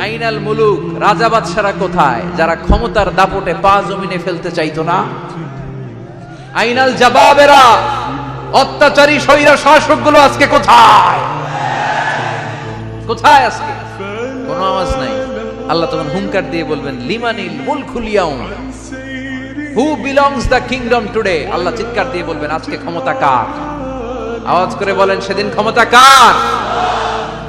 আইনাল মুলুক, রাজা বাদশারা কোথায়? যারা ক্ষমতার দাপটে পা জমিনে ফেলতে চাইতো না। আইনাল অত্যাচারী স্বৈরা শাসকগুলো আজকে কোথায়? কোথায় আজকে? কোনো আওয়াজ নাই। আল্লাহ তখন হুঙ্কার দিয়ে বলবেন, লিমানিল মুলকুল who belongs the kingdom today. আল্লাহ চিৎকার দিয়ে বলবেন, আজকে ক্ষমতা কার? আওয়াজ করে বলেন, সেদিন ক্ষমতা কার?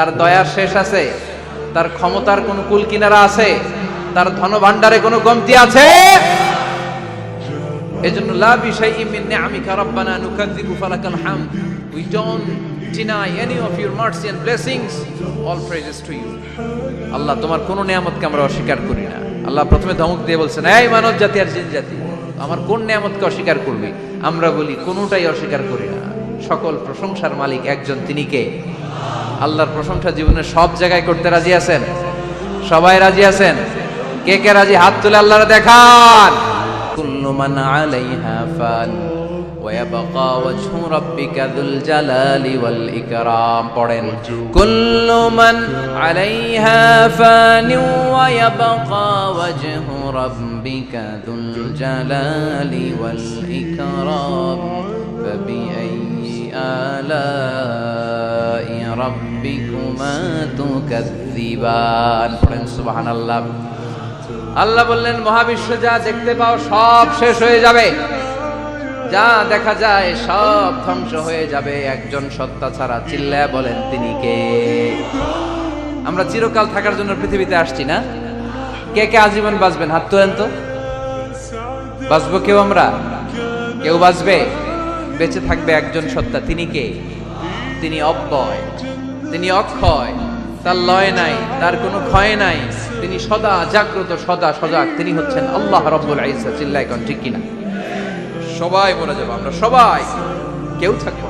তার দয়ার শেষ আছে, তার ক্ষমতার কোনো কুল কিনারা আছে, তার ধন ভান্ডারে কোনো কমতি আছে। এজন্য লা বিশাই মিন নিআমিকা রাব্বানা নুকাযযিবু ফালাকাল হামদ। We don't deny any of your mercy and blessings. All praises to you. আল্লাহ, তোমার কোন নিয়ামতকে আমরা অস্বীকার করি না। আল্লাহ প্রথমে ধমক দিয়ে বলছেন, এই মানব জাতি আর জিন জাতি, আমার কোন নিয়ামতকে অস্বীকার করবি? আমরা বলি, কোনোটাই অস্বীকার করি না। সকল প্রশংসার মালিক একজন, তিনি কে? আল্লাহর প্রশংসা জীবনে সব জায়গায় করতে রাজি আছেন সবাই রাজি আছেন কে কে রাজি হাত তুলে আল্লাহর দেখান কুল্লু মান আলাইহা ফান ويبقى وجه ربك ذو الجلال والإكرام পড়েন كل من عليها فان ويبقى وجه ربك ذو الجلال والإكرام فبأي آلاء ربكما تكذبان পড়েন সুবহান আল্লাহ আল্লাহ বললেন মহাবিশ্ব যা দেখতে পাও সব শেষ হয়ে যাবে যা দেখা যায় সব ধ্বংস হয়ে যাবে একজন সত্তা ছাড়া চিল্লা বলেন তিনি কে আমরা চিরকাল থাকার জন্য পৃথিবীতে আসছি না কে কে আজীবন বাঁচবেন হাত তোলেন তো বাঁচবো কেউ আমরা কেউ বাঁচবে বেঁচে থাকবে একজন সত্তা। তিনি কে? তিনি অব্যয়। তিনি অক্ষয়। তার লয় নাই, তার কোনো ক্ষয় নাই। তিনি সদা জাগ্রত, সদা সজাগ। তিনি হচ্ছেন আল্লাহ রব্বুল আইসা চিল্লাই কোন ঠিক কিনা? সবাই মরে যাব আমরা সবাই কেউ থাকব।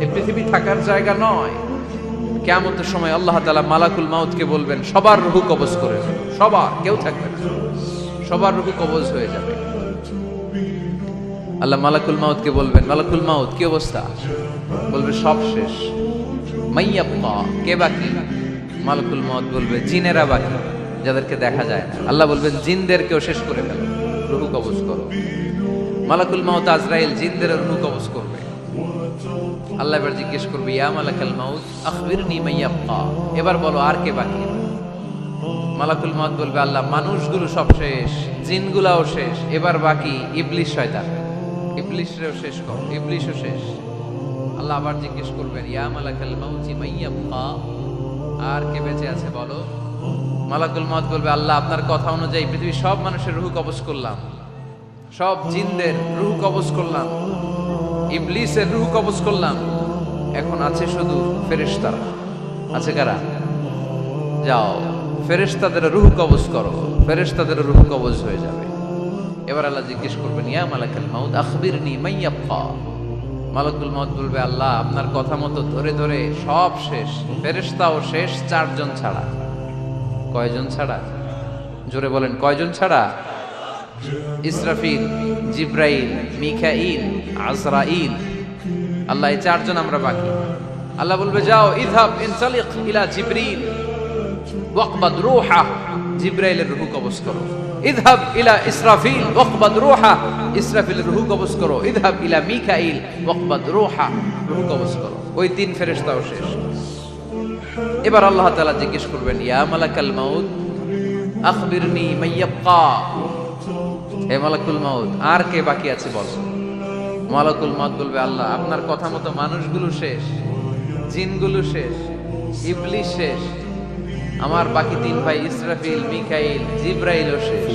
এই পৃথিবী থাকার জায়গা নয়। কেমতের সময় আল্লাহ তালা মালাকুল মাউতকে বলবেন, সবার রুহু কবজ করে। সবার, কেউ থাকবে না। সবার রুহু কবজ হয়ে যাবে। আল্লাহ মালাকুল মাউতকে বলবেন, মালাকুল মাউত, কি অবস্থা? বলবে, সব শেষ। মাইয়াপ্পা কে বাকি? মালাকুল মাউত বলবে, জিনেরা বাকি, যাদেরকে দেখা যায় না। আল্লাহ বলবেন, জিনদেরকেও শেষ করে ফেলো। রুহু কবজ করো। মালাকুল মাউত আজরাইল, জিনদের রুহু কবজ করবে। আল্লাহ এবার জিজ্ঞেস করবে, ইয়া মালাকাল মাউত, আখবিরনি মাইয়াবকা এবার বলো, আর কে বাকি? মালাকুল মাউত বলবে, আল্লাহ, মানুষগুলো সব শেষ, জিনগুলাও শেষ, এবার বাকি ইবলিশ শয়তান। ইবলিশরেও শেষ কর, ইবলিশও শেষ। আল্লাহ আবার জিজ্ঞেস করবেন, ইয়া মালাকাল মাউতি মাইয়াবকা আর কে বেঁচে আছে বলো? মালাকুল মাউত বলবে, আল্লাহ, আপনার কথা অনুযায়ী পৃথিবীর সব মানুষের রুহ কবজ করলাম। সব জিনদের রুহ কবজ করলাম। ইবলিসের রুহ কবজ করলাম। এখন আছে শুধু ফেরেশতারা। আছে কারা? যাও, ফেরেশতাদের রুহ কবজ করো। ফেরেশতাদের রুহ কবজ হয়ে যাবে। এবার আল্লাহ জিজ্ঞেস করবেন, ইয়া মালাকাল মাউত, আখবিরনি মাইয়াবকা মালাকুল মাউত বলবে, আল্লাহ, আপনার কথা মতো ধরে ধরে সব শেষ, ফেরেশতাও শেষ চারজন ছাড়া। কয়জন ছাড়া? জোরে বলেন, কয়জন ছাড়া? ইসরাফিল, জিব্রাইল মিখাইল আজরাইল, আল্লাহ, এই চারজন আমরা বাকি। আল্লাহ বলবে, যাও, ইযহাব ইনসালিক ইলা জিবরিল, ওয়াকবাদ রূহা। জিব্রাইলের রূহ কবজ করো। ইযহাব ইলা ইসরাফিল ওয়াকবাদ রুহা। ইসরাফিলের রূহ কবজ করো। ইযহাব ইলা মিকাইল ওয়াকবাদ রূহা। রূহ কবজ করো। ওই তিন ফেরেশতাও শেষ। এবার আল্লাহ তাআলা জিজ্ঞেস করবেন, ইয়া মালাকাল মাউত, আখবিরনি মাইয়াবকা হে মালাকুল মাউত, আর কে বাকি আছে বলো। মালাকুল মাউত বলবে, আল্লাহ, আপনার কথা মতো মানুষগুলো শেষ, জিনগুলো শেষ ইবলিশ শেষ আমার বাকি তিন ভাই ইসরাফিল মিকাইল জিব্রাইলও শেষ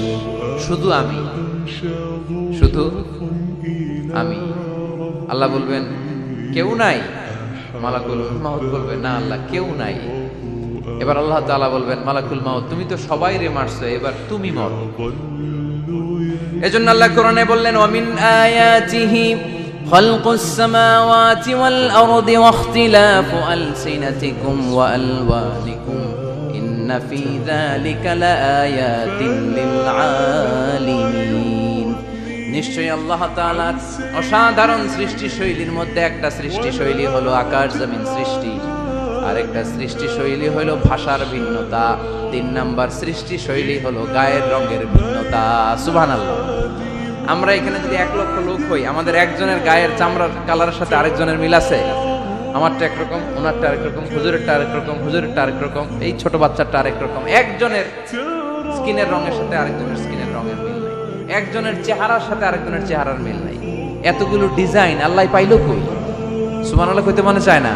শুধু আমি শুধু আমি আল্লাহ বলবেন কেউ নাই মালাকুল মাউত বলবে না আল্লাহ কেউ নাই এবার আল্লাহ তাআলা বলবেন মালাকুল মাউত তুমি তো সবাই রে মারছো এবার তুমি মরো এজন্য আল্লাহ কোরআনে বললেন ওয়ামিন আয়াতিহি خلق السماوات والأرض واختلاف ألسنتكم وألوانكم إن في ذلك لآيات للعالمين নিশ্চয়ই আল্লাহ তাআলার অসাধারণ সৃষ্টি শৈলীর মধ্যে একটা সৃষ্টি শৈলী হলো আকাশ জমিন সৃষ্টি আরেকটা সৃষ্টি শৈলী হলো ভাষার ভিন্নতা তিন নাম্বার সৃষ্টি শৈলী হলো গায়ের রঙের ভিন্নতা সুবহানাল্লাহ আমরা এখানে যদি এক লক্ষ লোক হই আমাদের একজনের গায়ের চামড়ার কালারের সাথে আরেকজনের মিল আছে আমারটা একরকম ওনারটা আরেক রকম, হুজুরেরটা আরেক রকম, হুজুরেরটা আরেক রকম, এই ছোট বাচ্চাটা আরেক রকম। একজনের স্কিনের রঙের সাথে আরেকজনের স্কিনের রঙের মিল নাই। একজনের চেহারার সাথে আরেকজনের চেহারার মিল নাই। এতগুলো ডিজাইন আল্লাহ পাইলো কই? সুবহানাল্লাহ কইতে মনে চায় না?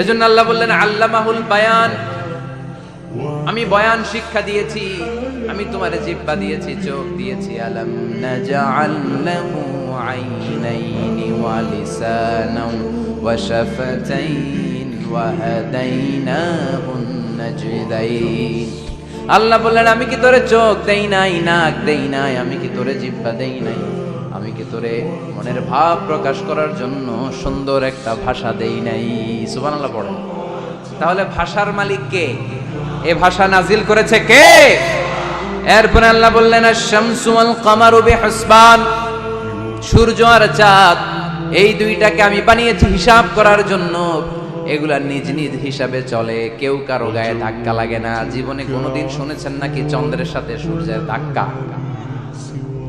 এজন্য আল্লাহ বললেন, আল্লামাহুল বায়ান, আমি বয়ান শিক্ষা দিয়েছি, আমি তোমার জিব্বা দিয়েছি, চোখ দিয়েছি, আলাম নাজআল লাহু ওয়া শাফাতাইন ওয়া হাদাইনাহুন নাজদাইন আল্লাহ বললেন, আমি কি তোরে চোখ দেই নাই, নাক দেই নাই? আমি কি তোরে জিব্বা দেই নাই? আমি কি তোরে মনের ভাব প্রকাশ করার জন্য সুন্দর একটা ভাষা দেই নাই? সুবহানাল্লাহ পড়েন। তাহলে ভাষার মালিক কে? এ ভাষা নাজিল করেছে কে? এরপরে আল্লাহ বললেন শামসু আল কামারু বিহসবান। সূর্য আর চাঁদ এই দুইটাকে আমি বানিয়েছি হিসাব করার জন্য এগুলা নিজ নিজ হিসাবে চলে কেউ কারো গায়ে ধাক্কা লাগে না জীবনে কোনোদিন শুনেছেন নাকি চন্দ্রের সাথে সূর্যের ধাক্কা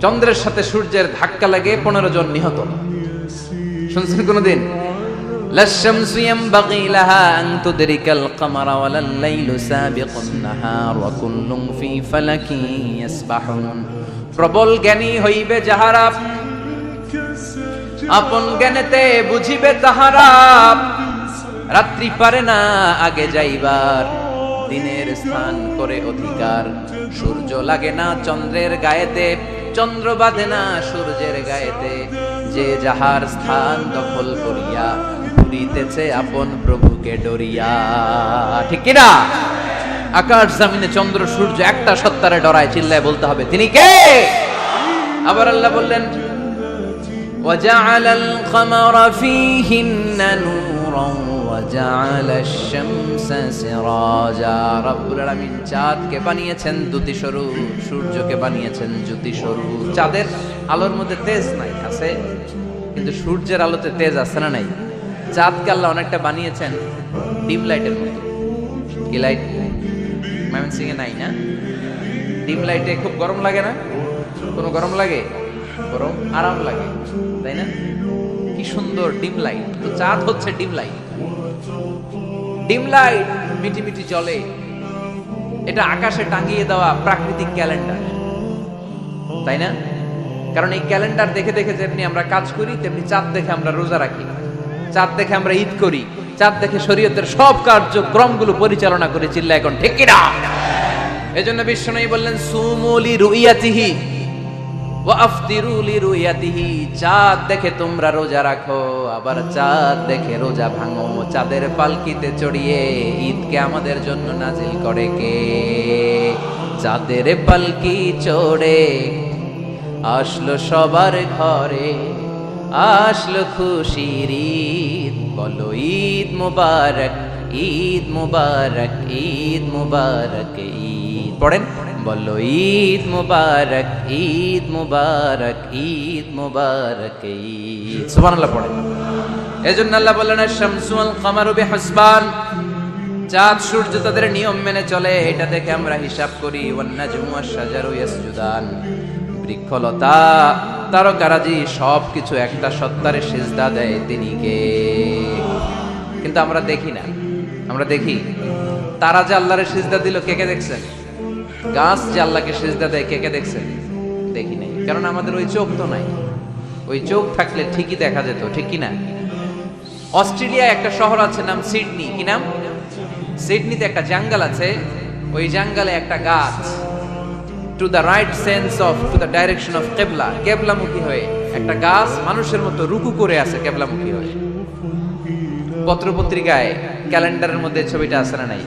চন্দ্রের সাথে সূর্যের ধাক্কা লাগে পনেরো জন নিহত শুনছেন কোনোদিন لا الشمس ينبغي لها أن تدرك القمر ولا الليل سابق النهار وكل في فلك يسبحون প্রবল জ্ঞানী হইবে যাহারা আপন জ্ঞানেতে বুঝিবে তাহারা। রাত্রি পারে না, আগে যাইবার। দিনের স্থান করে অধিকার। সূর্য লাগে না চন্দ্রের গায়েতে। চন্দ্র বাঁধে না সূর্যের গায়েতে। যে যাহার স্থান দখল করিয়া ঘুরিতেছে আপন প্রভুকে ডরিয়া। ঠিক কিনা? আকাশ জামিনে চন্দ্র, সূর্য একটা সত্তারে ডরায়, চিল্লায় বলতে হবে। তিনি কে? আবার আল্লাহ বললেন وجعل القمر فيهن نورا وجعل الشمس سراجا রব্বুল আলামিন চাঁদকে বানিয়েছেন দ্যুতি স্বরূপ সূর্যকে বানিয়েছেন জ্যোতি স্বরূপ চাঁদের আলোর মধ্যে তেজ নাই আছে কিন্তু সূর্যের আলোতে তেজ আছে না নাই চাঁদকে আল্লাহ অনেকটা বানিয়েছেন ডিম লাইটের মতো কি লাইট ময়মনসিং এ নাই না ডিম লাইটে খুব গরম লাগে না কোনো গরম লাগে গরম আরাম লাগে, তাই না? কি সুন্দর ডিম লাইট। তো চাঁদ হচ্ছে ডিম লাইট। ডিম লাইট মিটি মিটি চলে এটা আকাশে টাঙিয়ে দেওয়া প্রাকৃতিক ক্যালেন্ডার, তাই না? কারণ এই ক্যালেন্ডার দেখে দেখে যেমনি আমরা কাজ করি, তেমনি চাঁদ দেখে আমরা রোজা রাখি। চাঁদ দেখে আমরা ঈদ করি। চাঁদ দেখে শরীয়তের সব কার্যক্রমগুলো পরিচালনা করে চিল্লা এখন ঠিক কিনা? এজন্য বিশ্বনবী বললেন, সুমুলি রুইয়াতিহি। চাঁদ দেখে তোমরা রোজা রাখো, আবার চাঁদ দেখে রোজা ভাঙো, চাঁদের পালকিতে চড়িয়ে ঈদকে আমাদের জন্য নাজিল করে কে? চাঁদের পালকি চড়ে, আসলো সবার ঘরে, আসলো খুশির ঈদ, বলো ঈদ মুবারক ঈদ মুবারক ঈদ মুবারক, ঈদ। পড়েন? বলো ঈদ মুবারক ঈদ মুবারক ঈদ মুবারক, ঈদ। সুবহানাল্লাহ পড়েন এজন্য আল্লাহ বললেন শামসু আল কামারু বিহসবান। চাঁদ, সূর্য তাদের নিয়ম মেনে চলে, এটা দেখে আমরা হিসাব করি, ওয়ান্নাজমু আশ-শাজারু ইয়াসজুদান। বৃক্ষলতা, তারকারাজি সব কিছু একটা সত্তারে সিজদা দেয় তিনি কে? কিন্তু আমরা দেখি না। আমরা দেখি, তারা যে আল্লাহরে সিজদা দিল, কে কে দেখছেন গাছ যে আল্লাহকে সিজদা দেয়, কে কে দেখছেন দেখি নাই। কারণ আমাদের ওই চোখ তো নাই। ওই চোখ থাকলে ঠিকই দেখা যেত, ঠিক কি না অস্ট্রেলিয়া একটা শহর আছে, নাম সিডনি। কি নাম? সিডনিতে একটা জঙ্গল আছে। ওই জঙ্গলে একটা গাছ। To the right sense of to the direction of কেবলা। কেবলামুখী হয়ে একটা গাছ মানুষের মতো রুকু করে আছে, কেবলামুখী হয়ে। পত্রপত্রিকায়, ক্যালেন্ডারের মধ্যে ছবিটা আছে না নাই?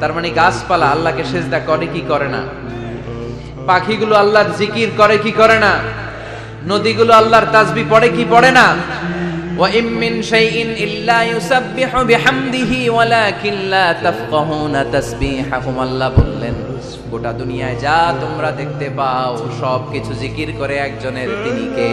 তার মানে গাছপালা আল্লাহকে সেজদা করে কি করে না পাখিগুলো আল্লাহর জিকির করে কি করে না নদীগুলো আল্লাহর তাসবি পড়ে কি পড়ে না وإن من شيء إلا يسبح بحمده ولكن لا تفقهون تسبيحهم আল্লাহ বললেন গোটা দুনিয়ায় যা তোমরা দেখতে পাও সব কিছু জিকির করে একজনের তিনি কে